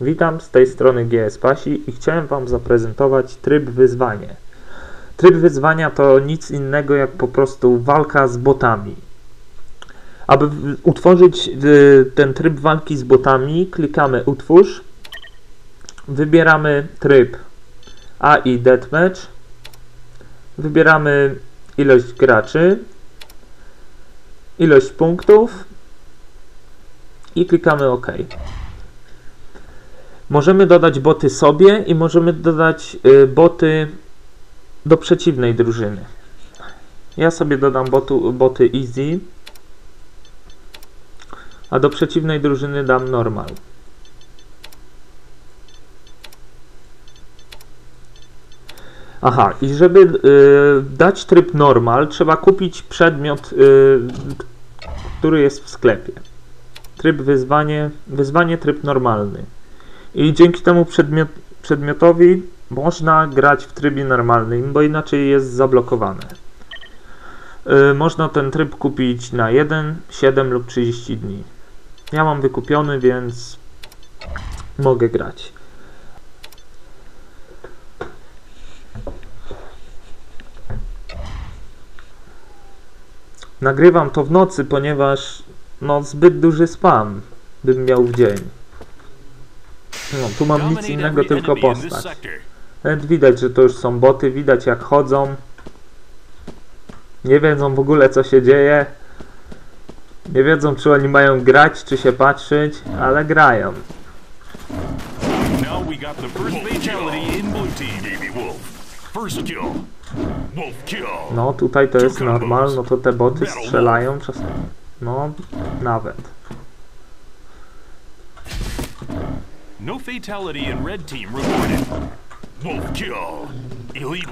Witam z tej strony GS Pasi i chciałem Wam zaprezentować tryb wyzwanie. Tryb wyzwania to nic innego jak po prostu walka z botami. Aby utworzyć ten tryb walki z botami, klikamy utwórz, wybieramy tryb AI Deathmatch, wybieramy ilość graczy, ilość punktów i klikamy OK. Możemy dodać boty sobie i możemy dodać y, boty do przeciwnej drużyny. Ja sobie dodam botu, boty easy, a do przeciwnej drużyny dam normal. Aha, i żeby y, dać tryb normal, trzeba kupić przedmiot, y, który jest w sklepie. Tryb wyzwanie, wyzwanie tryb normalny. I dzięki temu przedmiot, przedmiotowi można grać w trybie normalnym, bo inaczej jest zablokowane. Y, można ten tryb kupić na 1, 7 lub 30 dni. Ja mam wykupiony, więc mogę grać. Nagrywam to w nocy, ponieważ no zbyt duży spam bym miał w dzień. No, tu mam nic innego, tylko postać. Nawet widać, że to już są boty, widać jak chodzą. Nie wiedzą w ogóle co się dzieje. Nie wiedzą czy oni mają grać, czy się patrzeć, ale grają. Now we got the first fatality in blue team. Baby Wolf. First kill. Wolf kill. No tutaj to jest normal, no to te boty strzelają czasami. No, nawet. No fatality in red team reported. Wolf kill.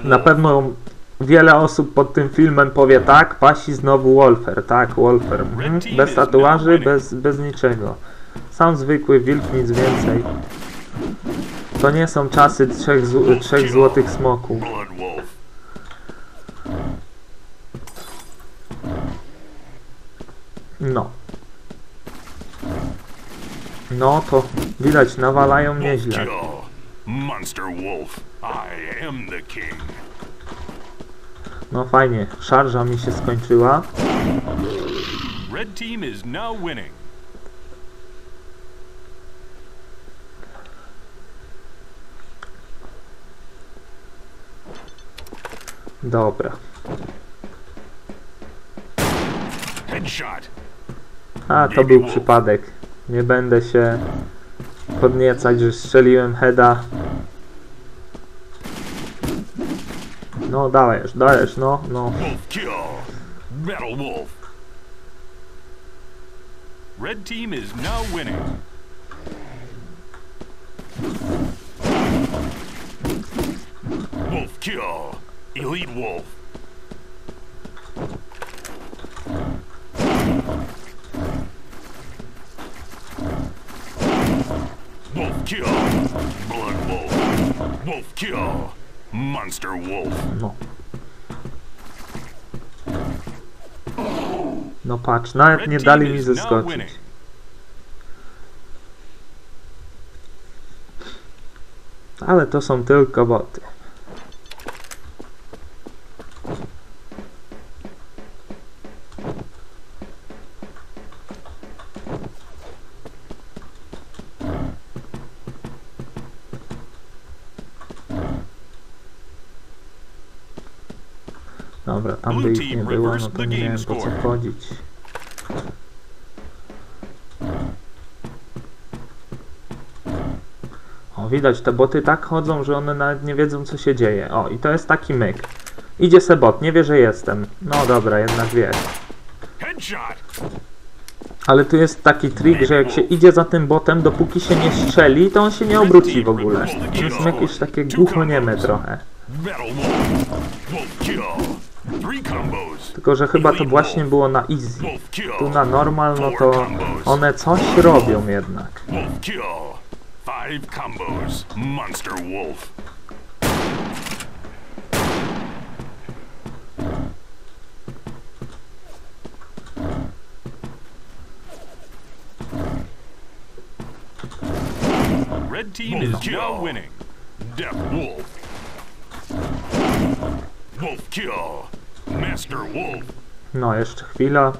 Na pewno wiele osób pod tym filmem powie tak, pasi znowu Wolfer, tak, Wolfer. Mhm. Bez tatuaży, bez, bez niczego. Sam zwykły wilk, nic więcej. To nie są czasy trzech, zł- trzech złotych smoków. No. No to widać, nawalają nieźle. No fajnie, szarża mi się skończyła. Red team is now winning. Dobra. A, to był przypadek. Nie będę się podniecać, że strzeliłem heada. No, dajesz, dajesz, no, no. Battle Wolf. Red team is now winning. Wolf kill. Elite Wolf. Wolf kill. Blood Wolf. Wolf kill. Monster Wolf. no. No patrz, nawet nie dali mi zeskoczyć. Ale to są tylko boty. Dobra, tam by ich nie było, no to nie miałem po co chodzić. O, widać, te boty tak chodzą, że one nawet nie wiedzą, co się dzieje. O, i to jest taki myk. Idzie se bot, nie wie, że jestem. No dobra, jednak wie. Ale tu jest taki trik, że jak się idzie za tym botem, dopóki się nie strzeli, to on się nie obróci w ogóle. To są jakieś takie głuchonieme trochę. Battle Wolf. Wolf kill. Tylko, że chyba to właśnie było na easy. Tu na normal, no to one coś robią jednak. Red team is now winning. Death Wolf. Wolf kill. No, jeszcze chwila.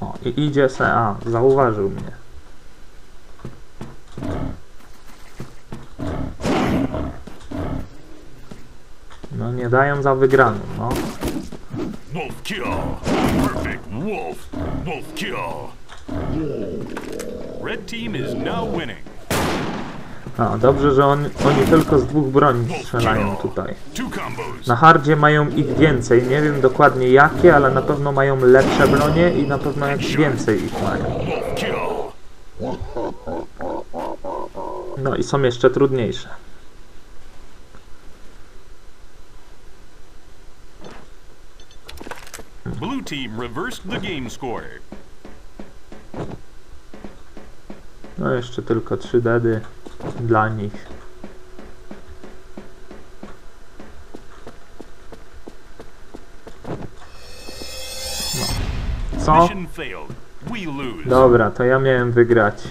O, i idzie se. A, zauważył mnie. No, nie dają za wygraną, no. Wolf kill. Perfect Wolf. Wolf kill. Red team is now winning. A, dobrze, że on, oni tylko z dwóch broni strzelają tutaj. Na hardzie mają ich więcej. Nie wiem dokładnie jakie, ale na pewno mają lepsze bronie i na pewno jak więcej ich mają. No i są jeszcze trudniejsze. Blue team reversed the game score. No jeszcze tylko trzy dedy dla nich. No. Co? Dobra, to ja miałem wygrać.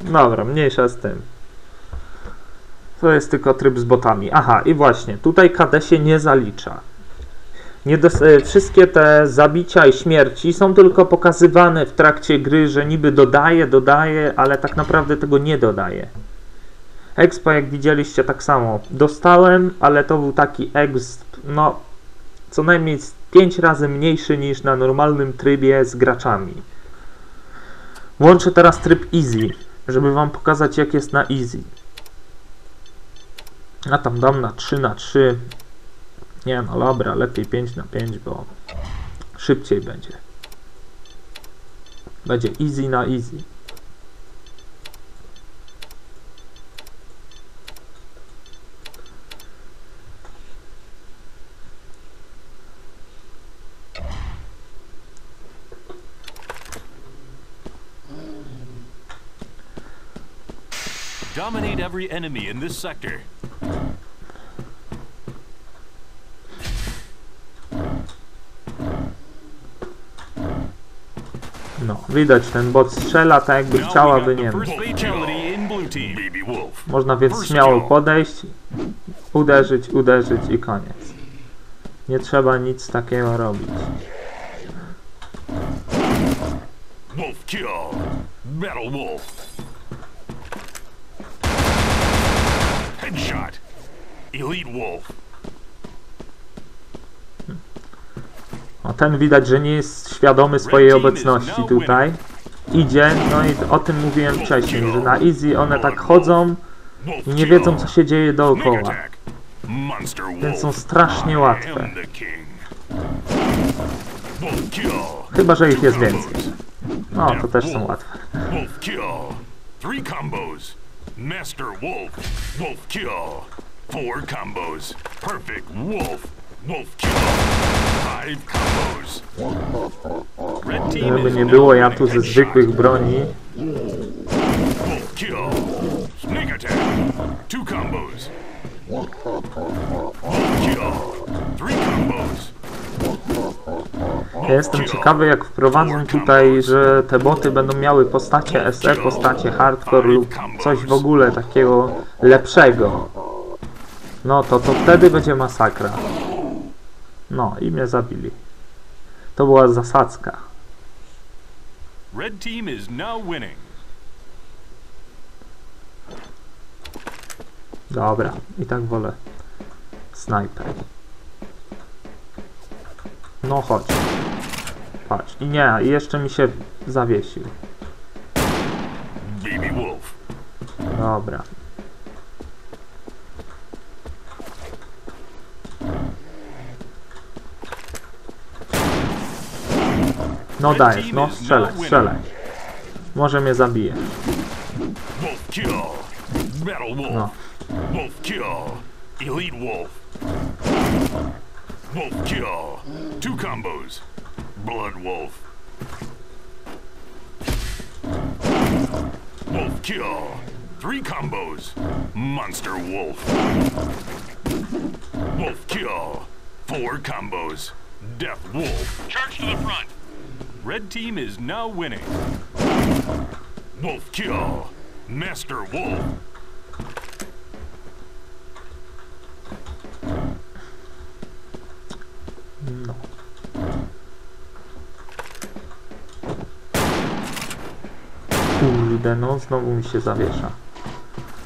Dobra, mniejsza z tym. To jest tylko tryb z botami. Aha, i właśnie, tutaj KD się nie zalicza. E, wszystkie te zabicia i śmierci są tylko pokazywane w trakcie gry, że niby dodaje, dodaje, ale tak naprawdę tego nie dodaje. Expo, jak widzieliście, tak samo. Dostałem, ale to był taki exp, no, co najmniej 5 razy mniejszy niż na normalnym trybie z graczami. Włączę teraz tryb easy, żeby wam pokazać jak jest na easy. Ja tam dam na 3 na 3. Nie no dobra, lepiej 5 na 5, bo szybciej będzie. Będzie easy na easy. Dominate every enemy in this sector. No, widać ten bot strzela tak jakby Now chciał, we aby got nie wiem. Można więc śmiało podejść, uderzyć, uderzyć i koniec. Nie trzeba nic takiego robić. Wolf kill. Battle Wolf. Headshot. Elite Wolf. Ten widać, że nie jest świadomy swojej obecności tutaj. Idzie, no i o tym mówiłem wcześniej, że na easy one tak chodzą i nie wiedzą co się dzieje dookoła. Więc są strasznie łatwe. Chyba, że ich jest więcej. No, to też są łatwe. Three combos. Master Wolf. Wolf kill. Four combos. Perfect Wolf. Wolf kill. Żeby nie było, ja tu ze zwykłych broni. Ja jestem ciekawy jak wprowadzą tutaj, że te boty będą miały postacie SE, postacie hardcore lub coś w ogóle takiego lepszego. No to, to wtedy będzie masakra. No i mnie zabili. To była zasadzka. Red team is now winning. Dobra, i tak wolę snajper. No chodź. Patrz. I nie, i jeszcze mi się zawiesił. Dobra. No dajesz, no strzelaj, strzelaj. Może mnie zabije. No. Wolf kill. Elite Wolf. Wolf kill. Two combos. Blood Wolf. Wolf kill. Three combos. Monster Wolf. Wolf kill. Four combos. Death Wolf. Charge to the front. Red team is now winning. Wolf kill. Master Wolf. No. Kurde, no znowu mi się zawiesza.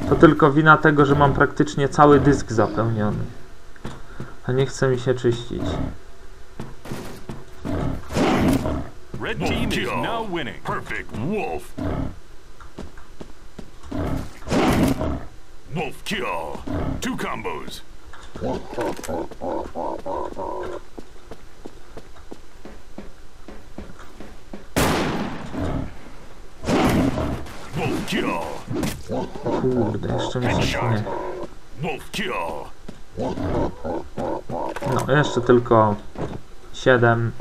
To tylko wina tego, że mam praktycznie cały dysk zapełniony. A nie chce mi się czyścić. Red is now winning. Perfect Wolf. Wolf kill. Two combos. Wolf kill. Kurde, jeszcze mi się. Wolf kill. No, jeszcze tylko 7.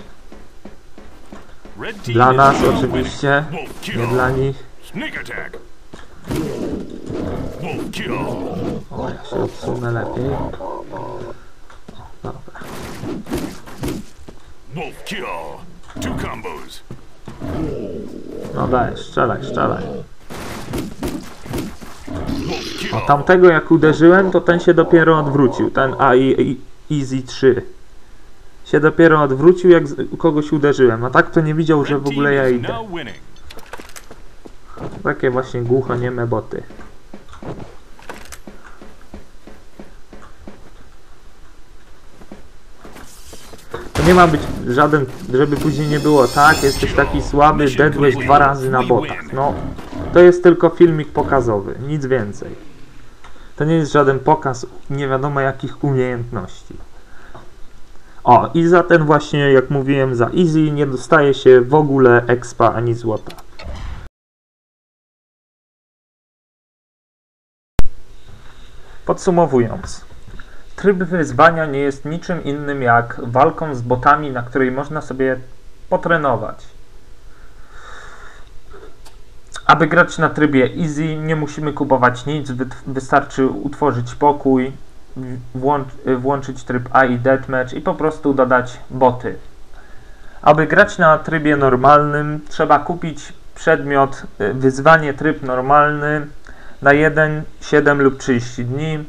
Dla nas oczywiście, nie dla nich. O, ja się odsunę lepiej. Dobra. No daj, strzelaj, strzelaj. O, tamtego jak uderzyłem, to ten się dopiero odwrócił. Ten AI Easy 3. Się dopiero odwrócił, jak kogoś uderzyłem. A tak to nie widział, że w ogóle ja idę. Takie właśnie głuchonieme boty. To nie ma być żaden, żeby później nie było tak, jesteś taki słaby, dedłeś dwa razy na botach. No, to jest tylko filmik pokazowy, nic więcej. To nie jest żaden pokaz nie wiadomo jakich umiejętności. O, i za ten właśnie, jak mówiłem, za easy nie dostaje się w ogóle expa ani złota. Podsumowując, tryb wyzwania nie jest niczym innym jak walką z botami, na której można sobie potrenować. Aby grać na trybie easy, nie musimy kupować nic, wy- wystarczy utworzyć pokój, włączyć tryb AI Deathmatch i po prostu dodać boty. Aby grać na trybie normalnym, trzeba kupić przedmiot y, wyzwanie tryb normalny na 1, 7 lub 30 dni.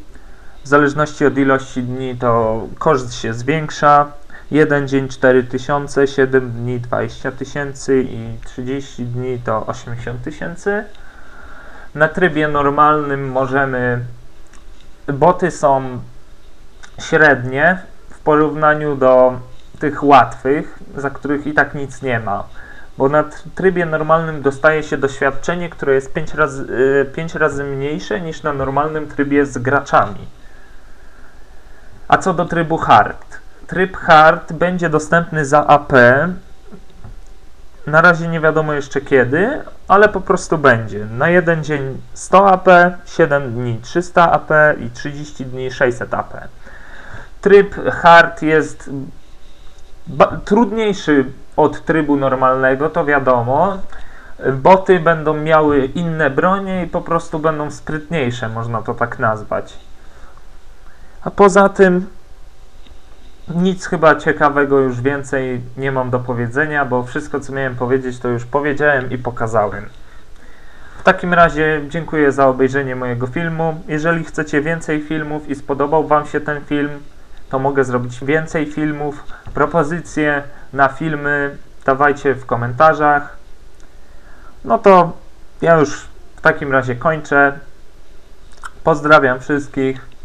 W zależności od ilości dni to koszt się zwiększa. 1 dzień 4000, 7 dni 20 tysięcy i 30 dni to 80 tysięcy. Na trybie normalnym możemy. Boty są średnie w porównaniu do tych łatwych, za których i tak nic nie ma. Bo na tr- trybie normalnym dostaje się doświadczenie, które jest 5 razy, 5 razy mniejsze niż na normalnym trybie z graczami. A co do trybu hard? Tryb hard będzie dostępny za AP. Na razie nie wiadomo jeszcze kiedy, ale po prostu będzie. Na jeden dzień 100 AP, 7 dni 300 AP i 30 dni 600 AP. Tryb hard jest trudniejszy od trybu normalnego, to wiadomo. Boty będą miały inne bronie i po prostu będą sprytniejsze, można to tak nazwać. A poza tym nic chyba ciekawego już więcej nie mam do powiedzenia, bo wszystko co miałem powiedzieć to już powiedziałem i pokazałem. W takim razie dziękuję za obejrzenie mojego filmu. Jeżeli chcecie więcej filmów i spodobał Wam się ten film, to mogę zrobić więcej filmów. Propozycje na filmy dawajcie w komentarzach. No to ja już w takim razie kończę. Pozdrawiam wszystkich.